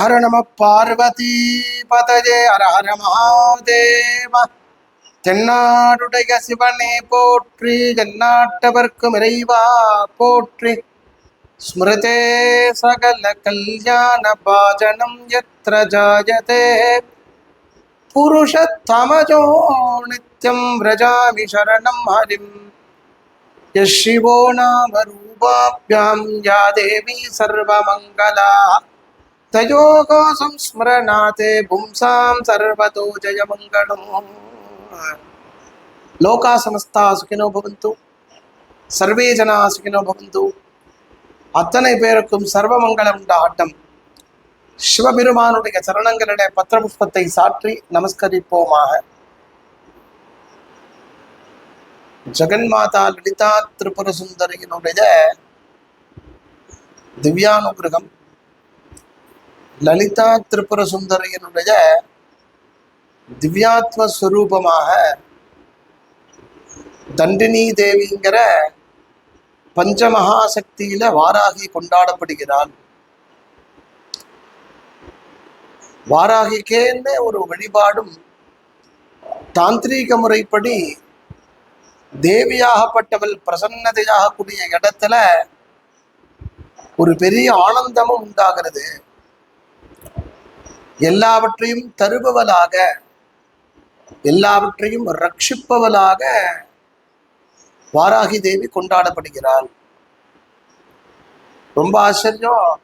ஹர நம பார்வதி பதஜே ஹர ஹர மகாதேவ தென்னாடுடைய சிவனே போற்றி தென்னாட்டவர்க்கும் இறைவா போற்றி. ஸ்மிருதே சகல கல்யாண பாஜனம் எத்திர ஜாயதே. புருஷத்தமஜோ நித்யம் விரஜாமி சரணம் ஹரிம். யஷிவோ நாம ரூபாபியாம் யா சர்வமங்கலா. தயோகாசம் ஸ்மரணாத் பும்சாம் சர்வதோ ஜயமங்கலம் லோகா சமஸ்தா சுகினோ பவந்து சர்வே ஜனா சுகினோ பவந்து அத்தனை பேருக்கும் சர்வமங்கலம் உண்ட ஆட்டம். சிவபெருமானுடைய சரணங்களிட பத்திரபுஷ்பத்தை சாற்றி நமஸ்கரிப்போமாக. ஜெகன்மாதா லலிதா திரிபுர சுந்தரியினுடைய திவ்யானுகிரகம். லலிதா திரிபுர சுந்தரியினுடைய திவ்யாத்ம ஸ்வரூபமாக தண்டினி தேவிங்கிற பஞ்சமகாசக்தியில வாராகி கொண்டாடப்படுகிறாள். வாராகிக்கேன்னு ஒரு வழிபாடும் தாந்திரீக முறைப்படி தேவியாகப்பட்டவள் பிரசன்னதையாக கூடிய இடத்துல ஒரு பெரிய ஆனந்தமும் உண்டாகிறது. எல்லாவற்றையும் தருபவளாக எல்லாவற்றையும் ரட்சிப்பவளாக வாராகி தேவி கொண்டாடப்படுகிறாள். ரொம்ப ஆச்சரியம்.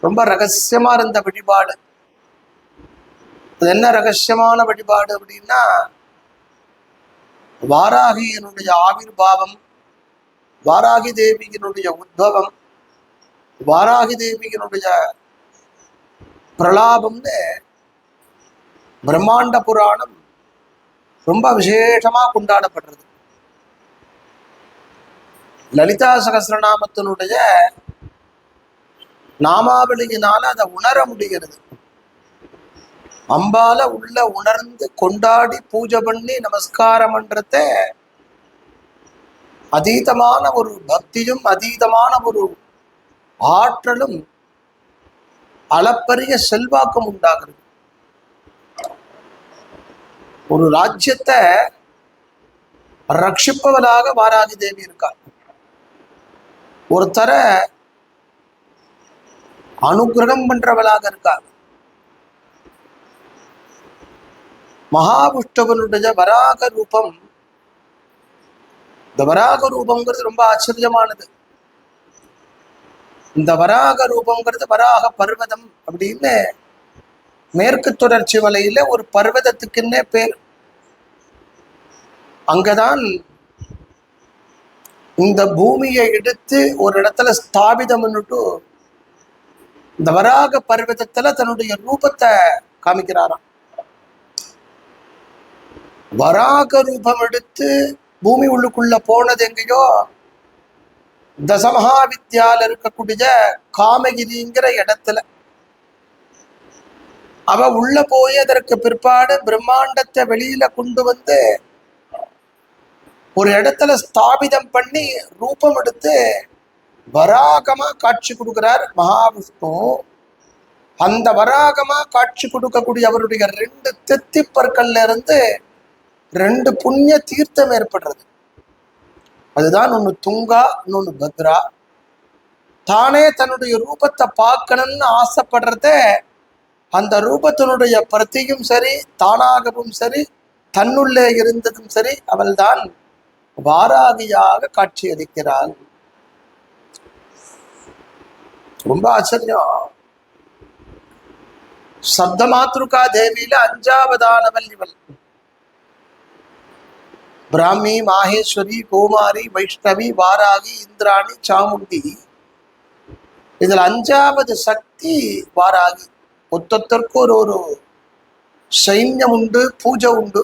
ரொம்ப ரகசியமா இருந்த வழிபாடு. அது என்ன ரகசியமான வழிபாடு அப்படின்னா வாராகியினுடைய ஆவிர்பாவம் வாராகி தேவியினுடைய உத்பவம் வாராகி தேவியினுடைய பிரலாபம்னு பிரம்மாண்ட புராணம் ரொம்ப விசேஷமா கொண்டாடப்படுறது. லலிதா சகசிரநாமத்தினுடைய நாமாவளியினால அதை உணர முடிகிறது. அம்பால உள்ள உணர்ந்து கொண்டாடி பூஜை பண்ணி நமஸ்காரம் பண்றத அதீதமான ஒரு பக்தியும் அதீதமான ஒரு ஆற்றலும் அளப்பரிய செல்வாக்கம் உண்டாகிறது. ஒரு ராஜ்யத்தை ரட்சிப்பவனாக வாராகி தேவி இருக்கார் ஒருத்தர அனுகிரகம் பண்றவளாக இருக்கா மகாவிஷ்ணுவனுடைய வராக ரூபம் இந்த வராக ரூபம்ங்கிறது ரொம்ப ஆச்சரியமானது. இந்த வராக ரூபம்ங்கிறது வராக பர்வதம் அப்படின்னு மேற்கு தொடர்ச்சி மலையில ஒரு பர்வதத்துக்குன்னே பேர். அங்கதான் இந்த பூமியை எடுத்து ஒரு இடத்துல ஸ்தாபிதம் பண்ணிட்டு இந்த வராக பர்வதத்துல தன்னுடைய ரூபத்தை காமிக்கிறாராம். வராக ரூபம் எடுத்து பூமி உள்ளுக்குள்ள போனது எங்கேயோ? தசமகா வித்யால இருக்கக்கூடிய காமகிரிங்கிற இடத்துல அவ உள்ள போய் அதற்கு பிற்பாடு பிரம்மாண்டத்தை வெளியில கொண்டு வந்து ஒரு இடத்துல ஸ்தாபிதம் பண்ணி ரூபம் எடுத்து வராகமா காட்சி கொடுக்கிறார் மகாவிஷ்ணு. அந்த வராகமா காட்சி கொடுக்கக்கூடிய அவருடைய ரெண்டு தெத்திப்பற்கள்ல இருந்து ரெண்டு புண்ணிய தீர்த்தம் ஏற்படுறது. அதுதான் ஒன்று துங்கா இன்னொன்று பத்ரா. தானே தன்னுடைய ரூபத்தை பார்க்கணும்னு ஆசைப்படுறத அந்த ரூபத்தினுடைய பிரத்தியும் சரி தானாகவும் சரி தன்னுள்ளே இருந்ததும் சரி அவள்தான் வாராகியாக காட்சியளிக்கிறாள். ரொம்ப ஆச்சரியம். சப்த மாத்ருகா தேவியில அஞ்சாவதானவள் இவள். பிராமி மாகேஸ்வரி கோமாரி வைஷ்ணவி வாராகி இந்திராணி சாமுண்டி இதுல அஞ்சாவது சக்தி வாராகி மொத்தத்திற்கு ஒரு ஒரு சைன்யம் உண்டு பூஜை உண்டு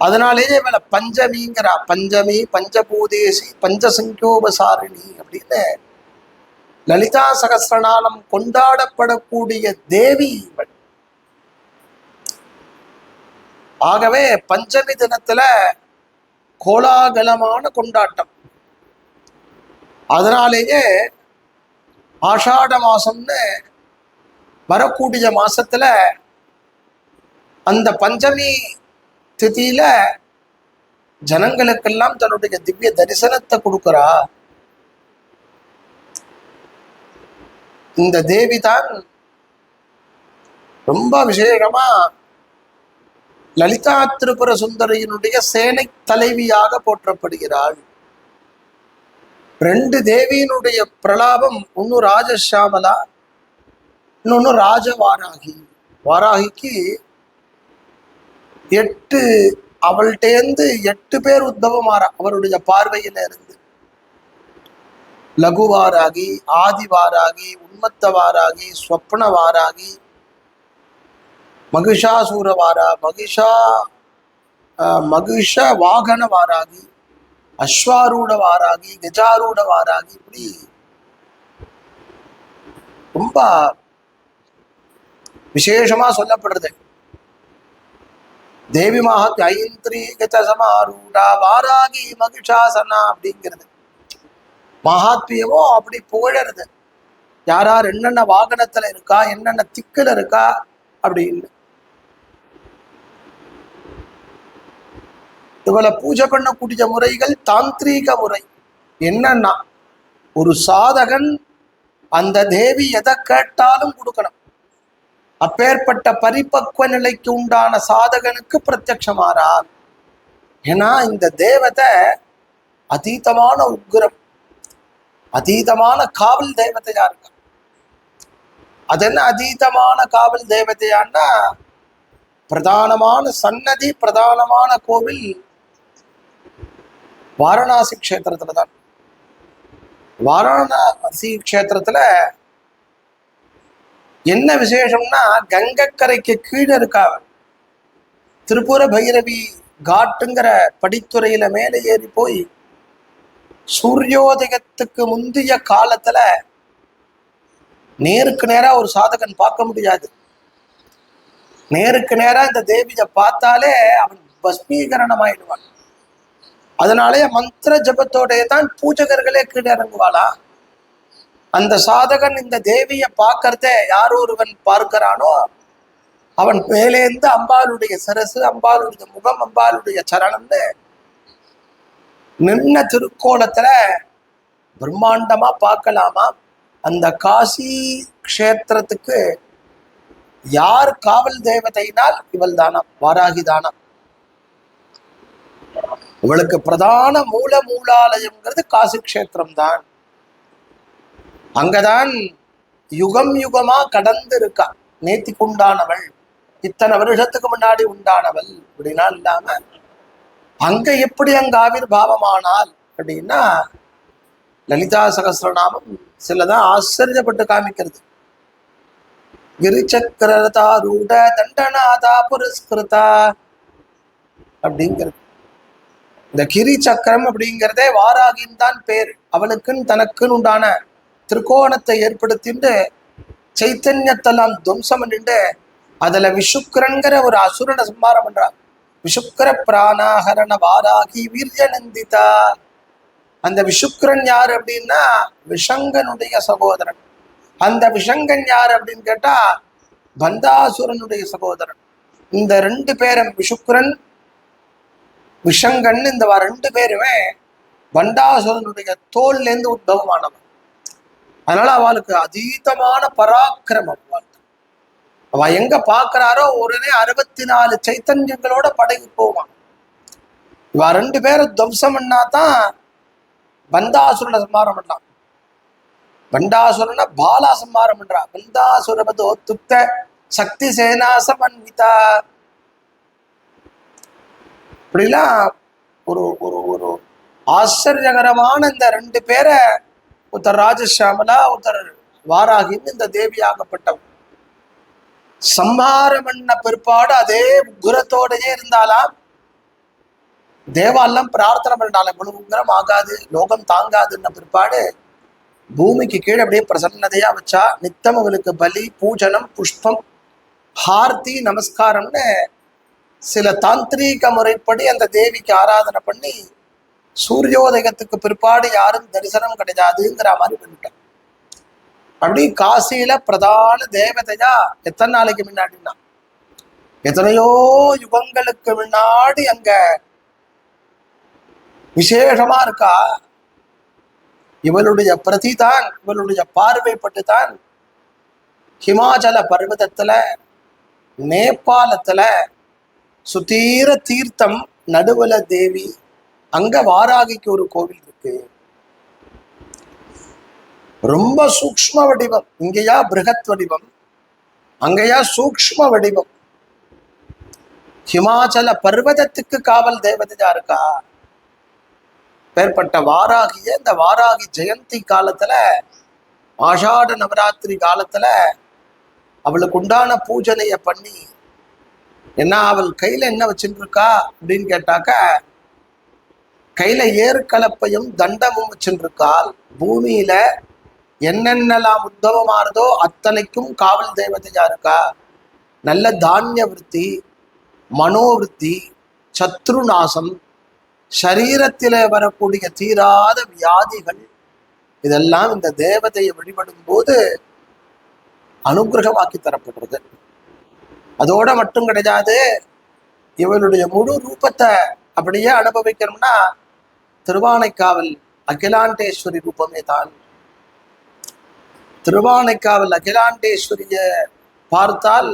அதனாலேயே இவளை பஞ்சமிங்கிறா பஞ்சமி பஞ்சபூதேசி பஞ்சசங்கோபசாரிணி அப்படின்னு லலிதா சகசிரநாளம் கொண்டாடப்படக்கூடிய தேவி இவள் ஆகவே பஞ்சமி தினத்துல கோலாகலமான கொண்டாட்டம். அதனாலேயே ஆஷாட மாசம்னு வரக்கூடிய மாசத்துல அந்த பஞ்சமி திதியில ஜனங்களுக்கெல்லாம் தன்னுடைய திவ்ய தரிசனத்தை கொடுக்குறா. இந்த தேவி தான் ரொம்ப விசேஷமா லலிதா திருபுர சுந்தரியினுடைய சேனை தலைவியாக போற்றப்படுகிறாள். ரெண்டு தேவியினுடைய பிரலாபம் ஒன்னு ராஜஷாமலா ராஜ வாராகி வாராகிக்கு எட்டு அவள்கிட்டேந்து எட்டு பேர் உத்தவமாறா அவருடைய பார்வையில இருந்து. லகுவாராகி ஆதிவாராகி உன்மத்தவாராகி ஸ்வப்னவாராகி மகிஷாசூரவாரா மகிஷா அஹ், மகிஷ வாகன வாராகி அஸ்வாரூட வாராகி கஜாரூட வாராகி இப்படி ரொம்ப விசேஷமா சொல்லப்படுறது. தேவி மகத் ஐந்திரி கஜசமாரூடா வாராகி மகிஷாசனா அப்படிங்கிறது. மகாத்மியமோ அப்படி புகழறது. யார் யார் என்னென்ன வாகனத்துல இருக்கா என்னென்ன திக்குல இருக்கா அப்படின்னு. இவளை பூஜை பண்ணக்கூடிய முறைகள் தாந்திரீக முறை. என்னன்னா ஒரு சாதகன் அந்த தேவி எதை கேட்டாலும் கொடுக்கணும். அப்பேற்பட்ட பரிபக்வ நிலைக்கு உண்டான சாதகனுக்கு பிரத்யட்சமாறார் ஏன்னா இந்த தேவதை அதீதமான உக்ரம் அதீதமான காவல் தேவதையா இருக்கா? அது என்ன அதீதமான காவல் தேவதையான்னா பிரதானமான சன்னதி பிரதானமான கோவில் வாரணாசி க்ஷேத்திரத்துல தான் வாரணாசி க்ஷேத்திரத்துல என்ன விசேஷம்னா கங்கக்கரைக்கு கீழே இருக்கா திருப்புர பைரவி காட்டுங்கிற படித்துறையில மேலே ஏறி போய் சூரியோதயத்துக்கு முந்தைய காலத்துல நேருக்கு நேரா ஒரு சாதகன் பார்க்க முடியாது. நேருக்கு நேரா இந்த தேவியை பார்த்தாலே அவன் பஸ்மீகரணம் ஆயிடுவான் அதனாலே மந்திர ஜபத்தோடைய தான் பூஜகர்களே கீழே இறங்குவாளா அந்த சாதகன் இந்த தேவியை பார்க்கறத யார் ஒருவன் பார்க்கிறானோ அவன் மேலேந்து அம்பாளுடைய சரசு அம்பாளுடைய முகம் அம்பாளுடைய சரணம்னு நின்ன திருக்கோலத்துல பிரம்மாண்டமா பார்க்கலாமா? அந்த காசி க்ஷேத்திரத்துக்கு யார் காவல் தேவதைனால் இவள் தானாம் வாராகி தானாம் உங்களுக்கு பிரதான மூல மூலாலயம்ங்கிறது காசி கஷேத்திரம் தான் அங்கதான் யுகம் யுகமா கடந்து இருக்கா நேத்திக்கு உண்டானவள் இத்தனை வருஷத்துக்கு முன்னாடி உண்டானவள் அப்படின்னா இல்லாம அங்க எப்படி அங்க ஆவிர்வாவமானால் அப்படின்னா லலிதா சகசிரநாமம் சிலதான் ஆச்சரியப்பட்டு காமிக்கிறது. கிரிச்சக்கரதா ரூட தண்டநாதா புரஸ்கிருதா அப்படிங்கிறது. இந்த கிரி சக்கரம் அப்படிங்கிறதே வாராகின் தான் பேர். அவளுக்குன்னு தனக்குன்னு உண்டான திருக்கோணத்தை ஏற்படுத்திட்டு சைத்தன்யத்தெல்லாம் துவம்சம் பண்ணிட்டு அதுல விஷுக்கரன்கிற ஒரு அசுரனை சம்மாரம் பண்றா விஷுக்கர பிராணாகரண வாராகி வீரிய நந்திதா அந்த விஷுக்கரன் யார் அப்படின்னா விஷங்கனுடைய சகோதரன். அந்த விஷங்கன் யார் அப்படின்னு கேட்டா பந்தாசுரனுடைய சகோதரன். இந்த ரெண்டு பேரும் விஷுக்கரன் விஷங்கன்னு இந்த ரெண்டு பேருமே பண்டாசுரனுடைய தோல்லேருந்து உத்தவமானவன் அதனால அவளுக்கு அதீதமான பராக்கிரமம் அவள். அவ எங்க பாக்குறாரோ உடனே அறுபத்தி நாலு சைத்தன்யங்களோட படைக்கு போவான். இவ ரெண்டு பேரும் துவம்சம் பண்ணாதான் பந்தாசுரனை சம்மாரம் பண்ணலாம். பண்டாசுரனை பாலா சம்மாரம் பண்றா. பந்தாசுரபதோ துப்த சக்தி சேனா சமன்விதா. அப்படிலாம் ஒரு ஒரு ஒரு ஆச்சரியகரமான இந்த ரெண்டு பேரை ஒருத்தர் ராஜஷாமலா ஒருத்தர் வாராகின்னு இந்த தேவியாகப்பட்டவர் சம்ஹாரம் பண்ண பிற்பாடு அதே உக்ரத்தோடயே இருந்தாலாம். தேவாலாம் பிரார்த்தனை பண்ணிட்டாலும் இவ்வளவு உக்ரம் ஆகாது லோகம் தாங்காதுன்ன பிற்பாடு பூமிக்கு கீழே அப்படியே பிரசன்னதையா வச்சா நித்தம் அவங்களுக்கு பலி பூஜனம் புஷ்பம் ஹார்த்தி நமஸ்காரம்னு சில தாந்திரீக முறைப்படி அந்த தேவிக்கு ஆராதனை பண்ணி சூரியோதயத்துக்கு பிற்பாடு யாரும் தரிசனம் கிடையாதுங்கிற மாதிரி பண்ணிட்டான் அப்படி காசியில பிரதான தேவதையா எத்தனை நாளைக்கு முன்னாடின்னா? எத்தனையோ யுகங்களுக்கு முன்னாடி அங்க விசேஷமா இருக்கா? இவளுடைய பிரதிதான் இவளுடைய பார்வைப்பட்டு தான் ஹிமாச்சல பர்வதத்துல நேபாளத்துல சுதீர தீர்த்தம் நடுவுல தேவி அங்க வாராகிக்கு ஒரு கோவில் இருக்கு. ரொம்ப சூக்ஷ்ம வடிவம். இங்கேயா பிருகத் வடிவம் அங்கேயா சூக்ஷ்ம வடிவம். ஹிமாச்சல பர்வதத்துக்கு காவல் தேவதையா இருக்கா? பேர்பட்ட வாராகிய இந்த வாராகி ஜெயந்தி காலத்துல ஆஷாட நவராத்திரி காலத்துல அவளுக்கு உண்டான பூஜனைய பண்ணி என்ன அவள் கையில என்ன வச்சுருக்கா அப்படின்னு கேட்டாக்க கையில ஏறுக்கலப்பையும் தண்டமும் வச்சுட்டு பூமியில என்னென்னலாம் உத்தவமானதோ அத்தனைக்கும் காவல் தேவதையா இருக்கா? நல்ல தானிய விருத்தி மனோவிருத்தி சத்ருநாசம் சரீரத்திலே வரக்கூடிய தீராத வியாதிகள் இதெல்லாம் இந்த தேவதையை வழிபடும் போது அனுகிரகமாக்கி தரப்படுறது அதோட மட்டும் கிடையாது இவளுடைய முழு ரூபத்தை அப்படியே அனுபவிக்கணும்னா திருவானைக்காவல் அகிலாண்டேஸ்வரி ரூபமே தான். திருவானைக்காவல் அகிலாண்டேஸ்வரிய பார்த்தால்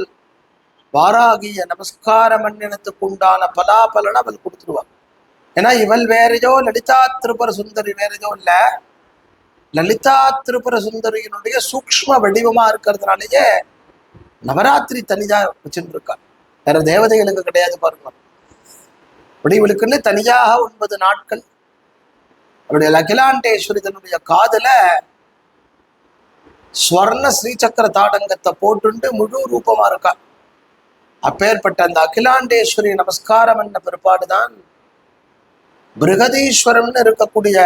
வாராகிய நமஸ்கார மன்னினத்துக்கு உண்டான பலாபலனை அவள் கொடுத்துருவாள் ஏன்னா இவள் வேறையோ லலிதா திருபுர சுந்தரி வேறையோ இல்ல. லலிதா திருபுர சுந்தரியினுடைய சூக்ஷ்ம வடிவமா இருக்கிறதுனாலயே நவராத்திரி தனியா வச்சுட்டு இருக்கா வேற தேவதைகளுக்கு கிடையாது பாருங்க. அப்படி தனியாக ஒன்பது நாட்கள். அவருடைய அகிலாண்டேஸ்வரி தன்னுடைய காதுல ஸ்வர்ண ஸ்ரீசக்கர தாடங்கத்தை போட்டுண்டு முழு ரூபமா இருக்கா. அப்பேற்பட்ட அந்த அகிலாண்டேஸ்வரி நமஸ்காரம் என்ற பிற்பாடுதான் பிருகதீஸ்வரம்னு இருக்கக்கூடிய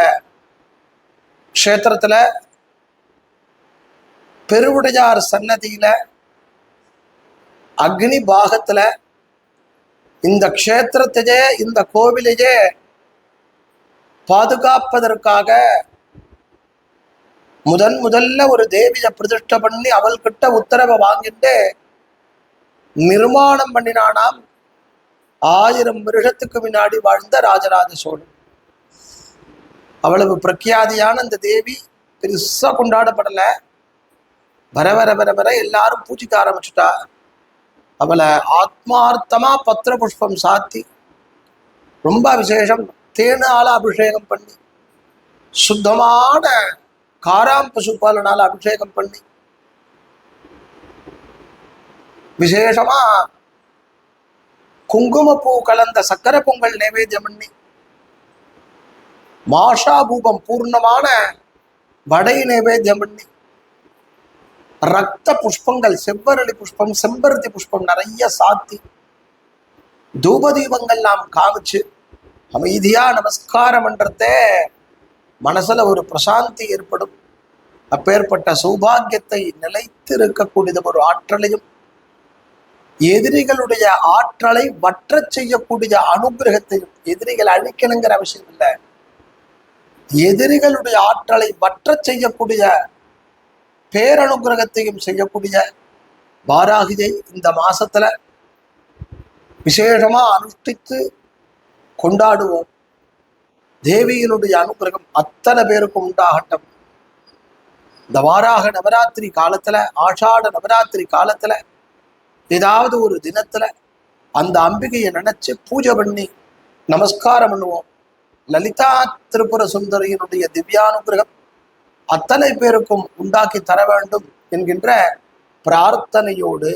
க்ஷேத்திரத்துல பெருவுடையார் சன்னதியில அக்னி பாகத்துல இந்த க்ஷேத்திரத்தையே இந்த கோவிலையே பாதுகாப்பதற்காக முதன் முதல்ல ஒரு தேவியை பிரதிஷ்டை பண்ணி அவள்கிட்ட உத்தரவை வாங்கிட்டு நிர்மாணம் பண்ணினானாம். ஆயிரம் வருஷத்துக்கு முன்னாடி வாழ்ந்த ராஜராஜ சோழன். அவ்வளவு பிரக்யாதியான அந்த தேவி பெருசா கொண்டாடப்படல. வர வர வர வர எல்லாரும் பூஜிக்க ஆரம்பிச்சுட்டா. அவளை ஆத்மார்த்தமா பத்திர புஷ்பம் சாத்தி ரொம்ப விசேஷம் தேனால அபிஷேகம் பண்ணி சுத்தமான காராம் பசுபாலனால அபிஷேகம் பண்ணி விசேஷமா குங்குமப்பூ கலந்த சக்கரை பொங்கல் நைவேத்தியம் பண்ணி மாஷாபூபம் பூர்ணமான வடை நைவேத்தியம் பண்ணி ரத்த புஷ்பங்கள் செவ்வரளி புஷ்பம் செம்பருத்தி புஷ்பம் நிறைய சாத்தி தூபதீபங்கள்லாம் காமிச்சு அமைதியா நமஸ்காரம் பண்றதே மனசுல ஒரு பிரசாந்தி ஏற்படும். அப்பேற்பட்ட சௌபாகியத்தை நிலைத்து இருக்கக்கூடியது ஒரு ஆற்றலையும் எதிரிகளுடைய ஆற்றலை வற்ற செய்யக்கூடிய அனுகிரகத்தையும் எதிரிகள் அழிக்கணுங்கிற அவசியம் இல்லை. எதிரிகளுடைய ஆற்றலை வற்ற செய்யக்கூடிய பேரனுகிரகத்தையும் செய்யக்கூடிய வாராகிதை இந்த மாசத்துல விசேஷமா அனுஷ்டித்து கொண்டாடுவோம். தேவியினுடைய அனுகிரகம் அத்தனை பேருக்கும் உண்டாகட்டும். இந்த வாராக நவராத்திரி காலத்துல ஆஷாட நவராத்திரி காலத்துல ஏதாவது ஒரு தினத்துல அந்த அம்பிகையை நினைச்சு பூஜை பண்ணி நமஸ்காரம் பண்ணுவோம். லலிதா திரிபுர சுந்தரியினுடைய திவ்யானுகிரகம் அத்தனை பேருக்கும் உண்டாக்கி தர வேண்டும் என்கின்ற பிரார்த்தனையோடு